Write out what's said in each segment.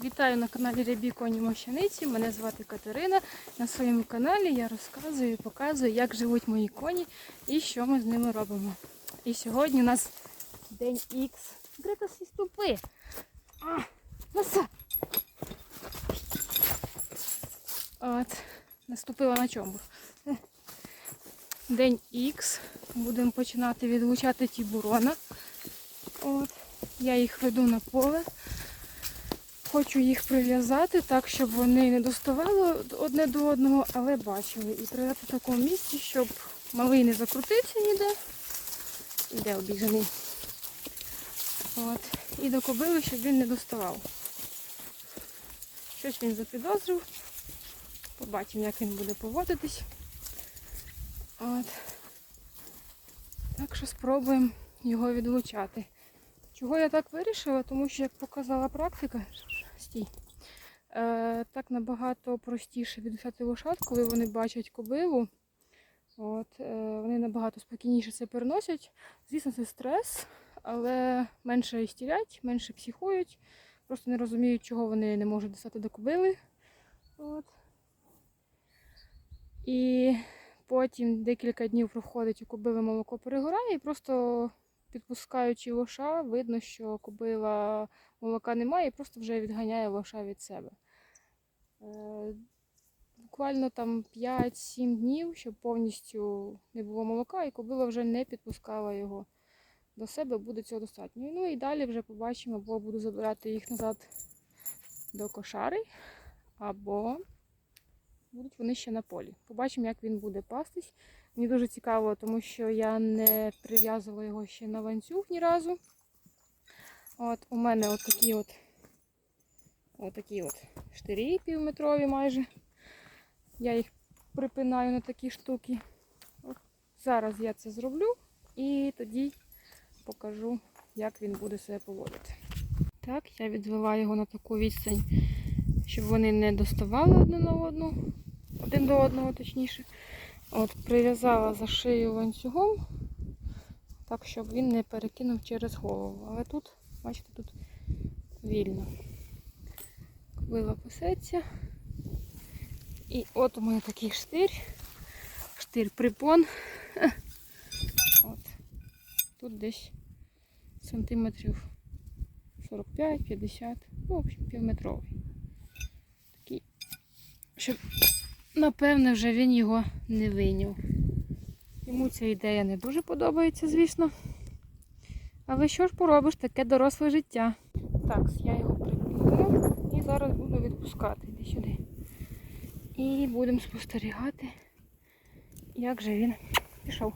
Вітаю на каналі Рябі Коні Мощаниці. Мене звати Катерина. На своєму каналі я розказую і показую, як живуть мої коні і що ми з ними робимо. І сьогодні у нас день Х. Грета всі ступи. От, наступила на чому. День Х. Будемо починати відлучати тібурона. От. Я їх веду на поле. Хочу їх прив'язати так, щоб вони не доставали одне до одного, але бачили. І прив'язати в такому місці, щоб малий не закрутився ніде. Іде обіжений. От. І до кобили, щоб він не доставав. Щось він запідозрив. Побачимо, як він буде поводитись. От. Так що спробуємо його відлучати. Чого я так вирішила? Тому що, як показала практика, стій, е, так набагато простіше відлучати лошад, коли вони бачать кобилу. От, е, вони набагато спокійніше це переносять. Звісно, це стрес, але менше істерять, менше психують, просто не розуміють, чого вони не можуть достати до кобили. От. І потім декілька днів проходить у кобили молоко перегорає і просто підпускаючи лоша, видно, що кобила молока немає і просто вже відганяє лоша від себе. Е, Буквально там 5-7 днів, щоб повністю не було молока, і кобила вже не підпускала його до себе, буде цього достатньо. Ну і далі вже побачимо, або буду забирати їх назад до кошари, або будуть вони ще на полі. Побачимо, як він буде пастись. Мені дуже цікаво, тому що я не прив'язувала його ще на ланцюг ні разу. От у мене от от, от от штирі півметрові майже. Я їх припинаю на такі штуки. От зараз я це зроблю і тоді покажу, як він буде себе поводити. Так, я відвела його на таку відстань, щоб вони не доставали одне на одну, один до одного точніше. От, прив'язала за шию ланцюгом, так, щоб він не перекинув через голову. Але тут, бачите, тут вільно. Кобила пасеться. І от у мене такий штир. Штир припон. От. Тут десь сантиметрів 45-50, ну, в общем, півметровий. Такий, щоб Напевне, вже він його не вийняв. Йому ця ідея не дуже подобається, звісно. Але що ж поробиш, таке доросле життя. Так, я його припинила і зараз буду відпускати. Іди сюди. І будемо спостерігати, як же він пішов.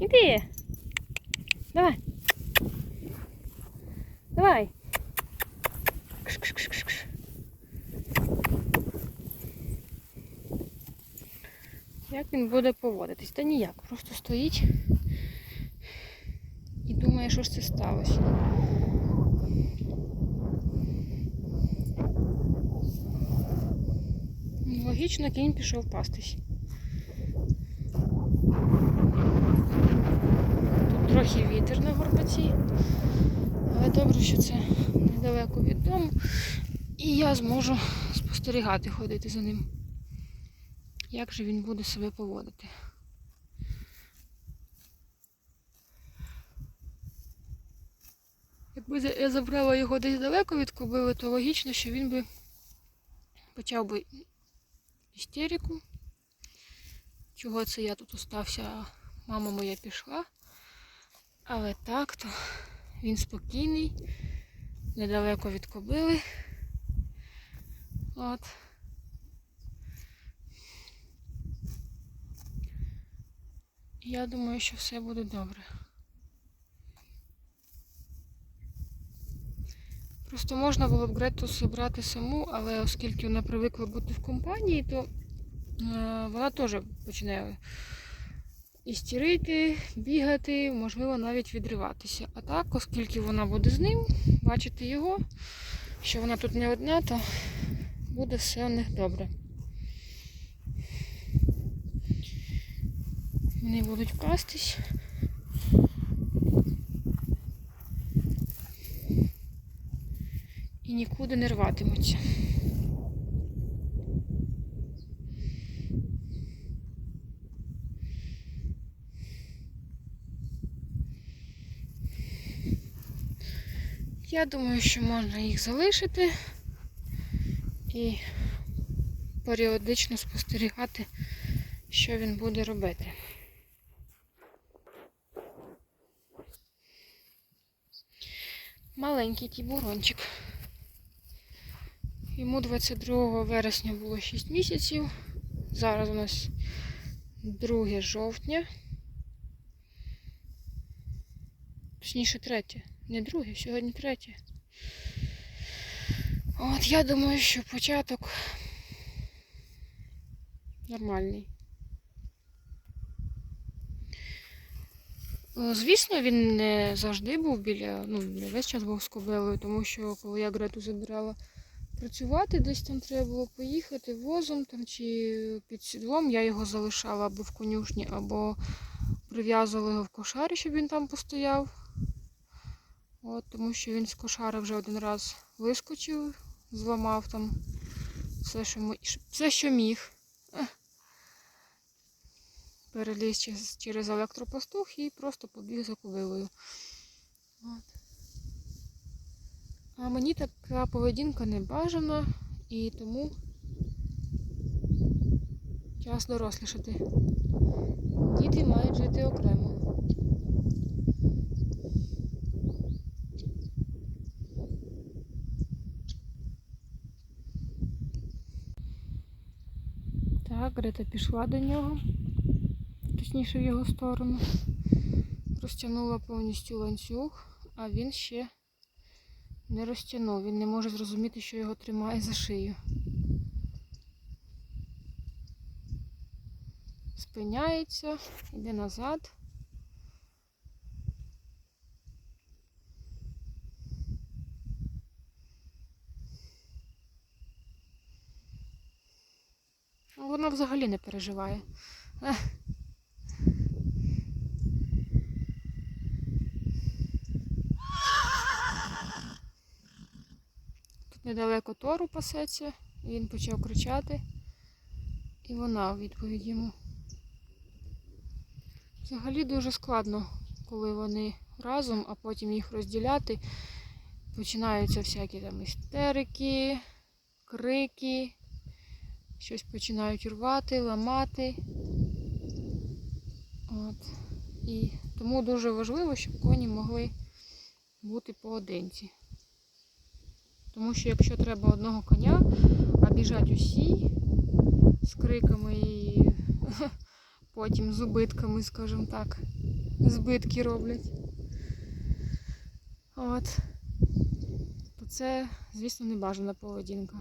Іди! Давай! Давай! Кш-кш-кш-кш. Як він буде поводитись? Та ніяк, просто стоїть і думає, що ж це сталося. Логічно, кінь пішов пастись. Тут трохи вітер на горбаці, але добре, що це недалеко від дому. І я зможу спостерігати, ходити за ним як же він буде себе поводити. Якби я забрала його десь далеко від кобили, то логічно, що він би почав би істерику. Чого це я тут остався, а мама моя пішла. Але так, то він спокійний, недалеко від кобили. От. Я думаю, що все буде добре. Просто можна було б Грету зібрати саму, але оскільки вона привикла бути в компанії, то е, вона теж починає істерити, бігати, можливо, навіть відриватися. А так, оскільки вона буде з ним, бачити його, що вона тут не одна, то буде все у них добре. Вони будуть пастись. і нікуди не рватимуться. Я думаю, що можна їх залишити і періодично спостерігати, що він буде робити. Маленький тібурончик. Йому 22 вересня було 6 місяців. Зараз у нас 2 жовтня. Точніше, третє. Не друге, сьогодні третє. От я думаю, що початок нормальний. Звісно, він не завжди був біля, ну, не весь час був з кобилою, тому що коли я Грету забирала працювати, десь там треба було поїхати возом там, чи під сідлом, я його залишала або в конюшні, або прив'язувала його в кошарі, щоб він там постояв. От, тому що він з кошари вже один раз вискочив, зламав там все, що, все, що міг. Переліз через, через електропастух і просто побіг за кобилою. От. А мені така поведінка не бажана і тому час дорослішати. Діти мають жити окремо. Так, Грета пішла до нього, точніше в його сторону. Розтягнула повністю ланцюг, а він ще не розтягнув. Він не може зрозуміти, що його тримає за шию. Спиняється, йде назад. Ну, Вона взагалі не переживає. Недалеко Тору пасеться, і він почав кричати. І вона у відповідь йому. Взагалі дуже складно, коли вони разом, а потім їх розділяти. Починаються всякі там істерики, крики, щось починають рвати, ламати. От. І тому дуже важливо, щоб коні могли бути поодинці. Тому що якщо треба одного коня, а біжать усі з криками і потім з убитками, скажімо так, збитки роблять. От. То це, звісно, небажана поведінка.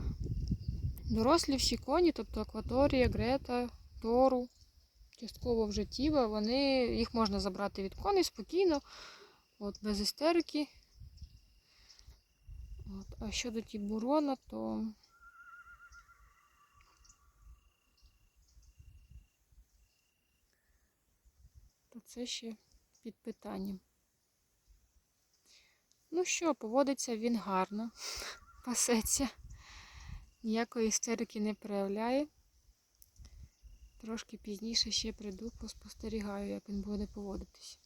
Дорослі всі коні, тобто акваторія, грета, тору, частково вже тіва, вони, їх можна забрати від коней спокійно, от, без істерики. От. А щодо тібурона, то то це ще під питанням. Ну що, поводиться він гарно, пасеться, ніякої істерики не проявляє. Трошки пізніше ще прийду, поспостерігаю, як він буде поводитись.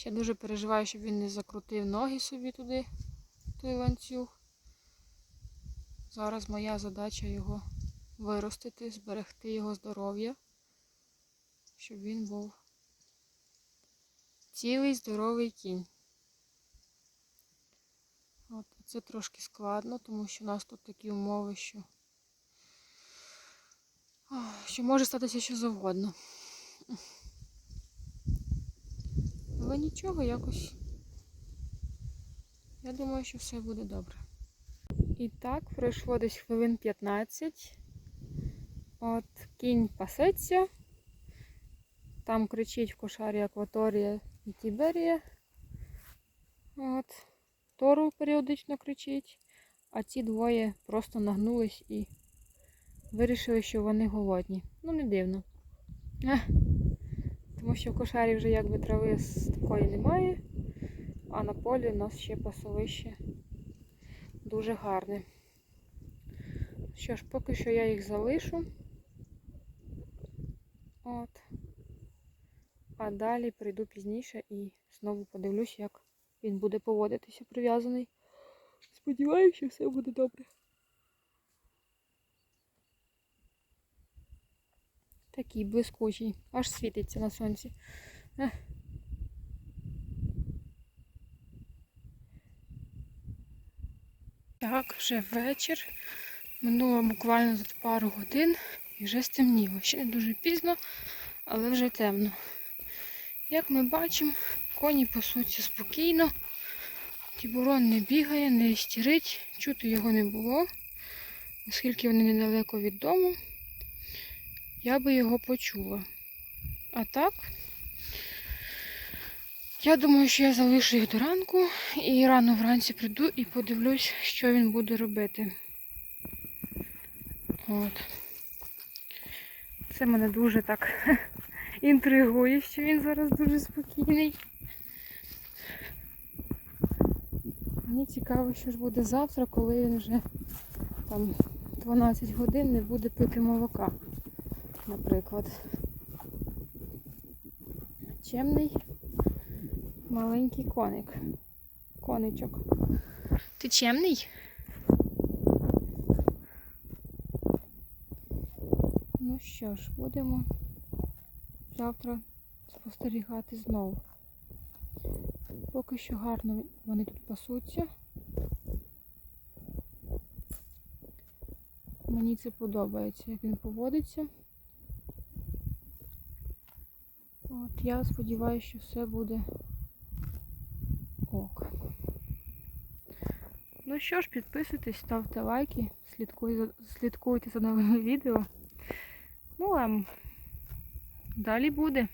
Ще дуже переживаю, щоб він не закрутив ноги собі туди, той ланцюг. Зараз моя задача його виростити, зберегти його здоров'я, щоб він був цілий здоровий кінь. От, це трошки складно, тому що у нас тут такі умови, що, що може статися що завгодно. Але нічого, якось. Я думаю, що все буде добре. І так, пройшло десь хвилин 15. От кінь пасеться. Там кричить в кошарі Акваторія і Тіберія. От. Тору періодично кричить. А ці двоє просто нагнулись і вирішили, що вони голодні. Ну, не дивно. Тому що в кошарі вже якби трави з такої немає. А на полі у нас ще пасовище дуже гарне. Що ж, поки що я їх залишу. От. А далі прийду пізніше і знову подивлюсь, як він буде поводитися прив'язаний. Сподіваюся, що все буде добре. Такий блискучий, аж світиться на сонці. Так, вже вечір. Минуло буквально за пару годин і вже стемніло. Ще не дуже пізно, але вже темно. Як ми бачимо, коні пасуться спокійно. Тібурон не бігає, не істерить, чути його не було, оскільки вони недалеко від дому, я би його почула. А так, я думаю, що я залишу їх до ранку і рано вранці прийду і подивлюсь, що він буде робити. От. Це мене дуже так інтригує, що він зараз дуже спокійний. Мені цікаво, що ж буде завтра, коли він вже там 12 годин не буде пити молока, наприклад. Чемний маленький коник. Коничок. Ти чемний? Ну що ж, будемо завтра спостерігати знову. Поки що гарно вони тут пасуться. Мені це подобається, як він поводиться. От я сподіваюся, що все буде ок. Ну що ж, підписуйтесь, ставте лайки, слідкуй слідкуйте за новими відео. Ну а далі буде.